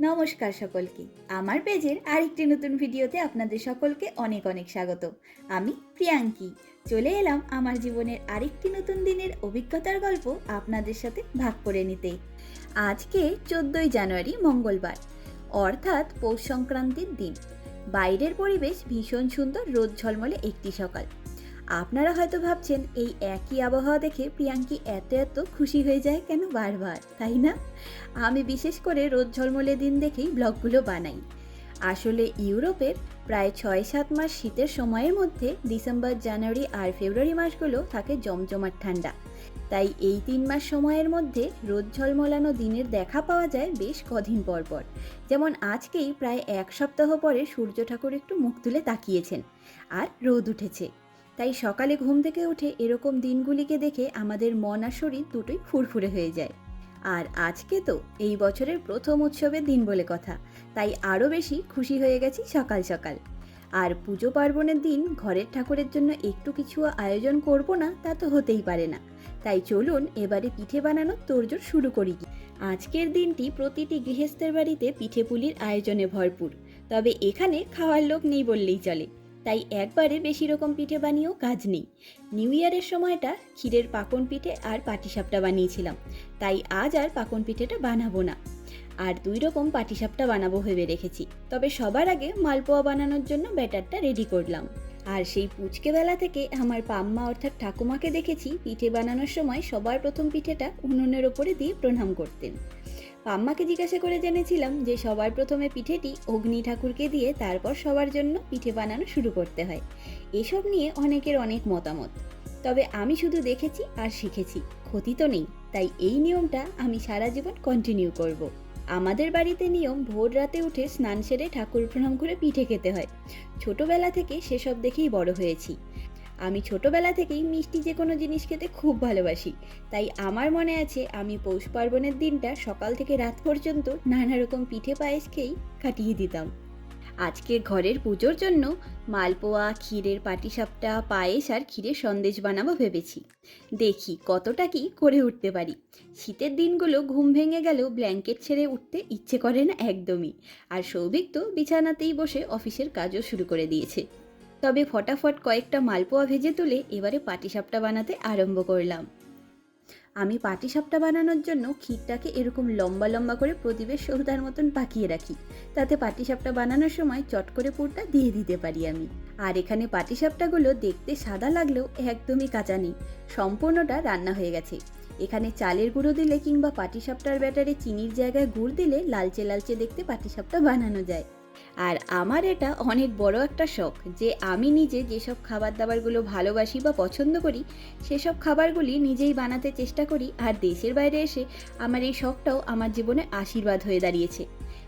নমস্কার সকলকে। আমার পেজের আরেকটি নতুন ভিডিওতে আপনাদের সকলকে অনেক অনেক স্বাগত। আমি প্রিয়াঙ্কি। চলে এলাম আমার জীবনের আরেকটি নতুন দিনের অভিজ্ঞতার গল্প আপনাদের সাথে ভাগ করে নিতে। আজকে চোদ্দোই জানুয়ারি, মঙ্গলবার। অর্থাৎ পৌষ সংক্রান্তির দিন। বাইরের পরিবেশ ভীষণ সুন্দর, রোদ ঝলমলে একটি সকাল। আপনারা হয়তো ভাবছেন, এই একই আবহাওয়া দেখে প্রিয়াঙ্কি এত এত খুশি হয়ে যায় কেন বারবার, তাই না? আমি বিশেষ করে রোদ ঝলমলে দিন দেখেই ব্লগগুলো বানাই। আসলে ইউরোপের প্রায় ছয় সাত মাস শীতের সময়ের মধ্যে ডিসেম্বর, জানুয়ারি আর ফেব্রুয়ারি মাসগুলো থাকে জমজমাট ঠান্ডা। তাই এই তিন মাস সময়ের মধ্যে রোদ ঝলমলানো দিনের দেখা পাওয়া যায় বেশ কদিন পর পর। যেমন আজকেই প্রায় এক সপ্তাহ পরে সূর্য ঠাকুর একটু মুখ তুলে তাকিয়েছেন, আর রোদ উঠেছে। তাই সকালে ঘুম থেকে উঠে এরকম দিনগুলিকে দেখে আমাদের মন আর শরীর দুটোই ফুরফুরে হয়ে যায়। আর আজকে তো এই বছরের প্রথম উৎসবের দিন বলে কথা, তাই আরও বেশি খুশি হয়ে গেছি সকাল সকাল। আর পুজো পার্বণের দিন ঘরের ঠাকুরের জন্য একটু কিছু আয়োজন করব না, তা তো হতেই পারে না। তাই চলুন এবারে পিঠে বানানো তোড়জোড় শুরু করি। আজকের দিনটি প্রতিটি গৃহস্থের বাড়িতে পিঠে পুলির আয়োজনে ভরপুর, তবে এখানে খাওয়ার লোক নেই বললেই চলে। তাই একবারে বেশি রকম পিঠে বানিয়েও কাজ নেই। নিউ ইয়ারের সময়টা ক্ষীরের পাকন পিঠে আর পাটিসাপটা বানিয়েছিলাম। তাই আজ আর পাকন পিঠেটা বানাবো না। আর দুই রকম পাটিসাপটা বানাবো ভেবে রেখেছি। তবে সবার আগে মালপোয়া বানানোর জন্য ব্যাটারটা রেডি করলাম। আর সেই পুচকে বেলা থেকে আমার পাম্মা অর্থাৎ ঠাকুমাকে দেখেছি পিঠে বানানোর সময় সবার প্রথম পিঠেটা উনুনের ওপরে দিয়ে প্রণাম করতেন। পাম্মাকে জিজ্ঞাসা করে জেনেছিলাম যে সবার প্রথমে পিঠেটি অগ্নি ঠাকুরকে দিয়ে তারপর সবার জন্য পিঠে বানানো শুরু করতে হয়। এসব নিয়ে অনেকের অনেক মতামত। তবে আমি শুধু দেখেছি আর শিখেছি, ক্ষতি তো নেই। তাই এই নিয়মটা আমি সারা জীবন কন্টিনিউ করব। আমাদের বাড়িতে নিয়ম ভোর রাতে উঠে স্নান সেরে ঠাকুর প্রণাম করে পিঠে খেতে হয়। ছোটবেলা থেকে সেসব দেখেই বড় হয়েছি। আমি ছোটবেলা থেকেই মিষ্টি যে কোনো জিনিস খেতে খুব ভালোবাসি। তাই আমার মনে আছে আমি পৌষ পার্বণের দিনটা সকাল থেকে রাত পর্যন্ত নানা রকম পিঠে পায়েস খেয়েই কাটিয়ে দিতাম। আজকে ঘরের পুজোর জন্য মালপোয়া, ক্ষীরের পাটিসাপটা, পায়েস আর ক্ষীরের সন্দেশ বানাবো ভেবেছি। দেখি কতটা কি করে উঠতে পারি। শীতের দিনগুলো ঘুম ভেঙে গেলেও ব্ল্যাঙ্কেট ছেড়ে উঠতে ইচ্ছে করে না একদমই। আর সৌভিক তো বিছানাতেই বসে অফিসের কাজও শুরু করে দিয়েছে। তবে ফটাফট কয়েকটা মালপোয়া ভেজে তুলে এবারে পাটিসাপটা বানাতে আরম্ভ করলাম। আমি পাটিসাপটা বানানোর জন্য ক্ষীরটাকে এরকম লম্বা লম্বা করে প্রদীপের সৌদার মতন পাকিয়ে রাখি। তাতে পাটিসাপটা বানানোর সময় চট করে পুরটা দিয়ে দিতে পারি আমি। আর এখানে পাটিসাপটাগুলো দেখতে সাদা লাগলেও একদমই কাঁচা নেই। সম্পূর্ণটা রান্না হয়ে গেছে। এখানে চালের গুঁড়ো দিলে কিংবা পাটিসাপটার ব্যাটারে চিনির জায়গায় গুড় দিলে লালচে লালচে দেখতে পাটিসাপটা বানানো যায়। আর আমার এটা অনেক বড় একটা শখ যে আমি নিজে যেসব খাবার দাবারগুলো ভালোবাসি বা পছন্দ করি, সেসব খাবারগুলি নিজেই বানাতে চেষ্টা করি আর দেশের বাইরে এসে আমার এই শখটাও আমার জীবনে আশীর্বাদ হয়ে দাঁড়িয়েছে।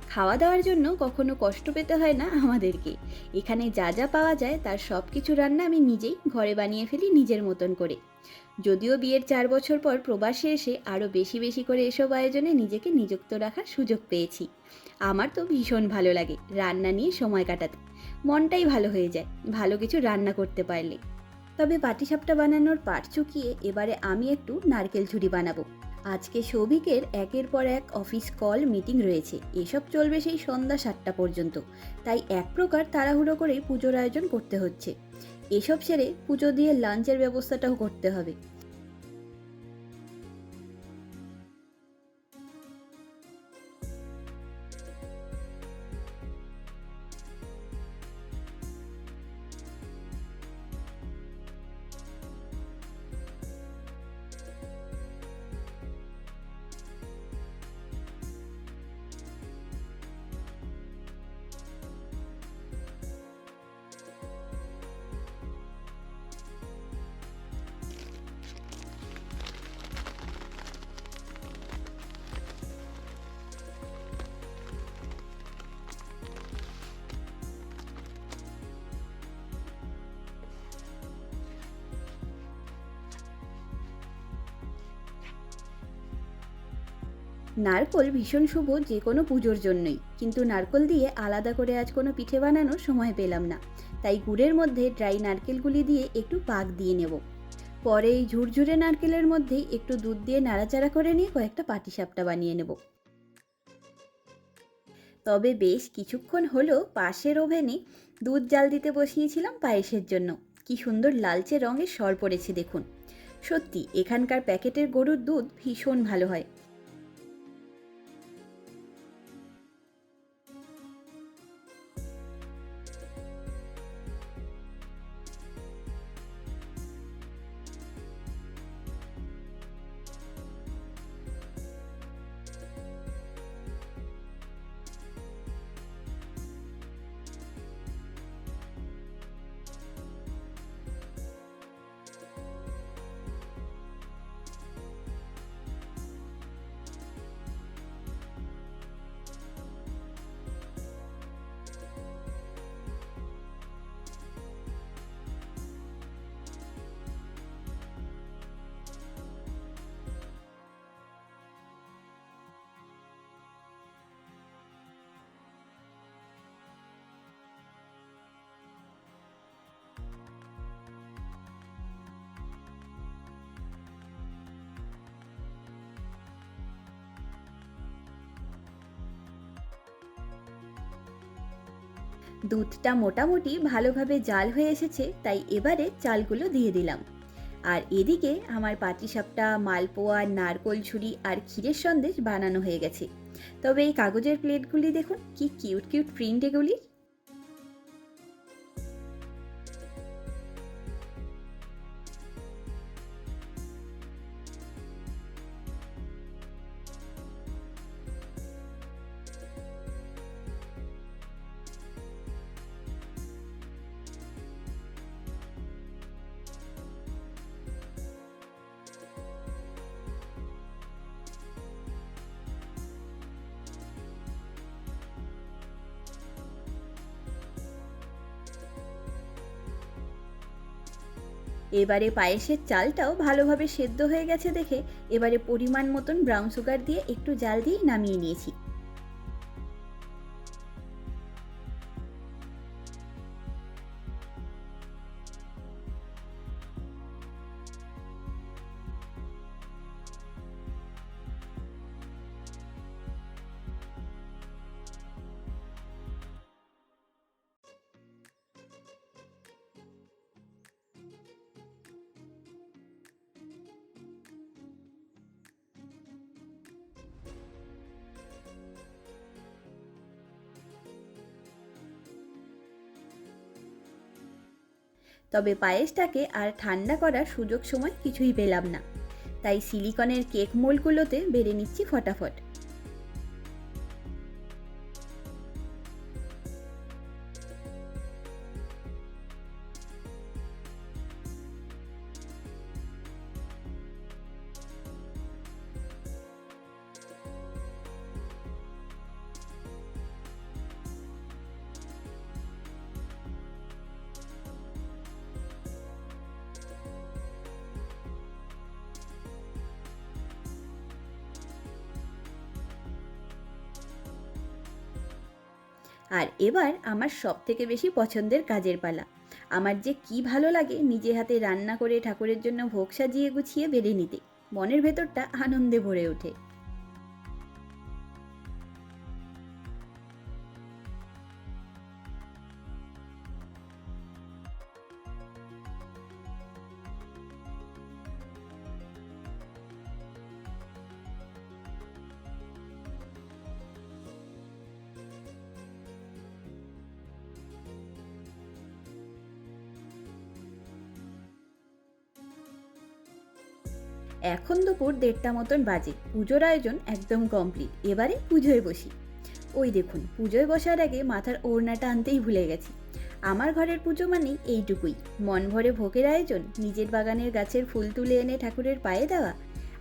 খাওয়া দাওয়ার জন্য কখনো কষ্ট পেতে হয় না আমাদেরকে। এখানে যা যা পাওয়া যায় তার সব কিছু রান্না আমি নিজেই ঘরে বানিয়ে ফেলি নিজের মতন করে। যদিও বিয়ের চার বছর পর প্রবাসে এসে আরও বেশি বেশি করে এসব আয়োজনে নিজেকে নিযুক্ত রাখার সুযোগ পেয়েছি। আমার তো ভীষণ ভালো লাগে রান্না নিয়ে সময় কাটাতে। মনটাই ভালো হয়ে যায় ভালো কিছু রান্না করতে পারলে। তবে পাটিসাপটা বানানোর পাট চুকিয়ে এবারে আমি একটু নারকেল ঝুড়ি বানাবো। আজকে সৌভিকের একের পর এক অফিস কল, মিটিং রয়েছে। এসব চলবে সেই সন্ধ্যা সাতটা পর্যন্ত। তাই এক প্রকার তাড়াহুড়ো করেই পুজোর আয়োজন করতে হচ্ছে। এসব সেরে পুজো দিয়ে লাঞ্চের ব্যবস্থাটাও করতে হবে। নারকল ভীষণ শুভ যে কোনো পুজোর জন্যই। কিন্তু নারকল দিয়ে আলাদা করে আজ কোনো পিঠে বানানোর সময় পেলাম না। তাই গুড়ের মধ্যে ড্রাই নারকেলগুলি দিয়ে একটু পাক দিয়ে নেব। পরে এই ঝুরঝুরে নারকেলের মধ্যেই একটু দুধ দিয়ে নাড়াচাড়া করে নিয়ে কয়েকটা পাটিসাপটা বানিয়ে নেব। তবে বেশ কিছুক্ষণ হলো পাশের ওভেনে দুধ জাল দিতে বসিয়েছিলাম পায়েসের জন্য। কি সুন্দর লালচে রঙের সর পড়েছে দেখুন। সত্যি, এখানকার প্যাকেটের গরুর দুধ ভীষণ ভালো হয়। দুধটা মোটামুটি ভালোভাবে জাল হয়ে এসেছে, তাই এবারে চালগুলো দিয়ে দিলাম। আর এদিকে আমার পাটিসাপটা, মালপোয়া, নারকোল ছুরি আর ক্ষীরের সন্দেশ বানানো হয়ে গেছে। তবে এই কাগজের প্লেটগুলি দেখুন, কি কিউট কিউট প্রিন্ট এগুলি। এবারে পায়েসের চালটাও ভালোভাবে সেদ্ধ হয়ে গেছে দেখে এবারে পরিমাণ মতন ব্রাউন সুগার দিয়ে একটু জাল দিয়ে নামিয়ে নিয়েছি। তবে পায়েসটাকে আর ঠান্ডা করার সুযোগ সময় কিছুই পেলাম না। তাই সিলিকনের কেক মোলগুলোতে বেড়ে নিচ্ছি ফটাফট। আর এবার আমার সব থেকে বেশি পছন্দের কাজের পালা। আমার যে কি ভালো লাগে নিজে হাতে রান্না করে ঠাকুরের জন্য ভোগ সাজিয়ে গুছিয়ে বেড়ে নিতে। মনের ভেতরটা আনন্দে ভরে ওঠে। এখন দুপুর দেড়টা মতন বাজে। পুজোর আয়োজন একদম কমপ্লিট এবারে পুজোয় বসি। ওই দেখুন, পুজোয় বসার আগে মাথার ওড়নাটা আনতেই ভুলে গেছি। আমার ঘরের পুজো মানে এইটুকুই। মন ভরে ভোগের আয়োজন, নিজের বাগানের গাছের ফুল তুলে এনে ঠাকুরের পায়ে দেওয়া,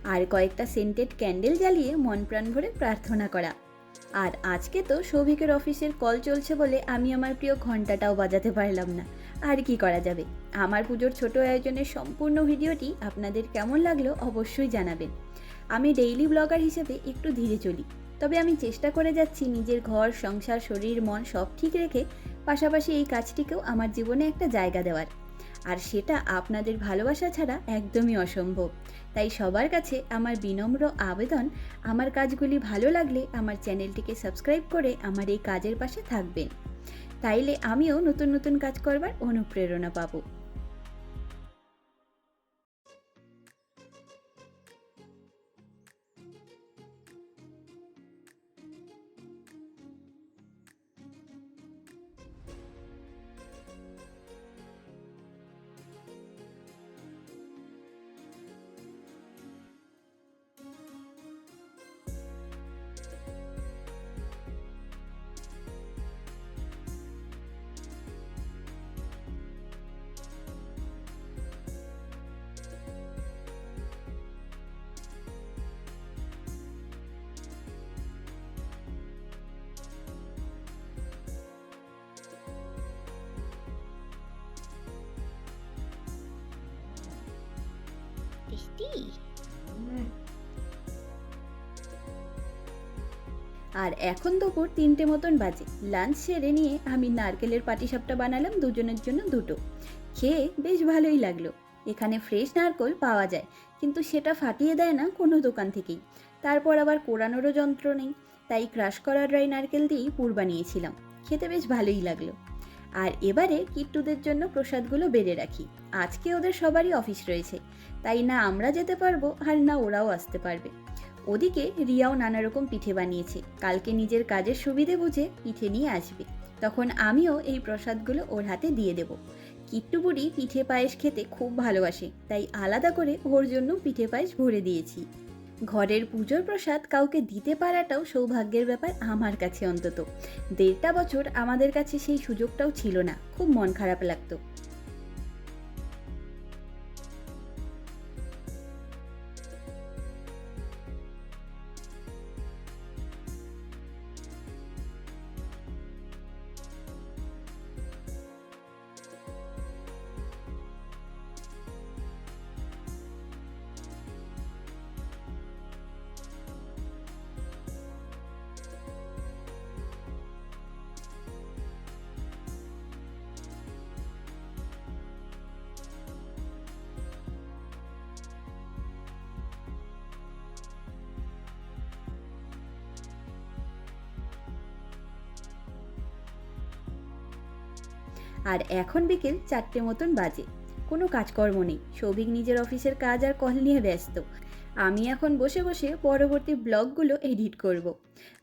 আর কয়েকটা সেন্টেড ক্যান্ডেল জ্বালিয়ে মন প্রাণ ভরে প্রার্থনা করা। আর আজকে তো সৌভিকের অফিসের কল চলছে বলে আমি আমার প্রিয় ঘন্টাটাও বাজাতে পারলাম না। আর কি করা যাবে? আমার পুজোর ছোট আয়োজনের সম্পূর্ণ ভিডিওটি আপনাদের কেমন লাগল অবশ্যই জানাবেন। আমি ডেইলি ব্লগার হিসেবে একটু ধীরে চলি। তবে আমি চেষ্টা করে যাচ্ছি নিজের ঘর, সংসার, শরীর, মন সব ঠিক রেখে পাশাপাশি এই কাজটিকেও আমার জীবনে একটা জায়গা দেওয়ার। আর সেটা আপনাদের ভালোবাসা ছাড়া একদমই অসম্ভব। তাই সবার কাছে আমার বিনম্র আবেদন, আমার কাজগুলি ভালো লাগলে আমার চ্যানেলটিকে সাবস্ক্রাইব করে আমার এই কাজের পাশে থাকবেন। তাইলে আমিও নতুন নতুন কাজ করবার অনুপ্রেরণা পাবো। আর এখন দুপুর তিনটে মতন বাজে। লাঞ্চ সেরে নিয়ে আমি নারকেলের পাটিসাপটা বানালাম দুজনের জন্য দুটো। খেয়ে বেশ ভালোই লাগল। এখানে ফ্রেশ নারকোল পাওয়া যায়, কিন্তু সেটা ফাটিয়ে দেয় না কোনো দোকান থেকেই। তারপর আবার কোরানোরও যন্ত্র নেই, তাই ক্রাশ করা ড্রাই নারকেল দিয়েই পুর বানিয়েছিলাম। খেতে বেশ ভালোই লাগল। আর এবারে কিট্টুদের জন্য প্রসাদগুলো বেড়ে রাখি। আজকে ওদের সবারই অফিস রয়েছে। তাই না আমরা যেতে পারব আর না ওরাও আসতে পারবে। ওদিকে রিয়াও নানা রকম পিঠে বানিয়েছে। কালকে নিজের কাজের সুবিধে বুঝে পিঠে নিয়ে আসবে। তখন আমিও এই প্রসাদগুলো ওর হাতে দিয়ে দেব। কিট্টু বুড়ি পিঠে পায়েস খেতে খুব ভালোবাসে। তাই আলাদা করে ওর জন্য পিঠে পায়েস ভরে দিয়েছি। ঘরের পুজোর প্রসাদ কাউকে দিতে পারাটাও সৌভাগ্যের ব্যাপার আমার কাছে অন্তত। দেড়টা বছর আমাদের কাছে সেই সুযোগটাও ছিল না। খুব মন খারাপ লাগতো। আর এখন বিকেল চারটে মতন বাজে। কোনো কাজকর্ম নেই। সৌভিক নিজের অফিসের কাজ আর কল নিয়ে ব্যস্ত। আমি এখন বসে বসে পরবর্তী ব্লগগুলো এডিট করব।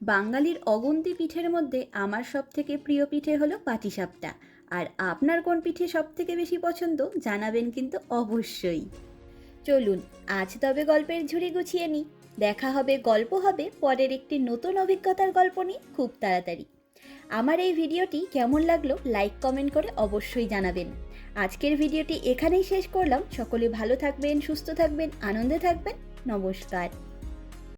বাঙালির অগুন্তি পিঠের মধ্যে আমার সব থেকে প্রিয় পিঠে হলো পাটিসাপটা আর আপনার কোন পিঠে সব থেকে বেশি পছন্দ জানাবেন কিন্তু অবশ্যই। চলুন, আজ তবে গল্পের ঝুড়ি গুছিয়ে নিই। দেখা হবে, গল্প হবে, পরের একটি নতুন অভিজ্ঞতার গল্প নিয়ে খুব তাড়াতাড়ি। আমার এই ভিডিওটি কেমন লাগল লাইক, কমেন্ট করে অবশ্যই জানাবেন। আজকের ভিডিওটি এখানেই শেষ করলাম। সকলে ভালো থাকবেন, সুস্থ থাকবেন, আনন্দে থাকবেন। নমস্কার।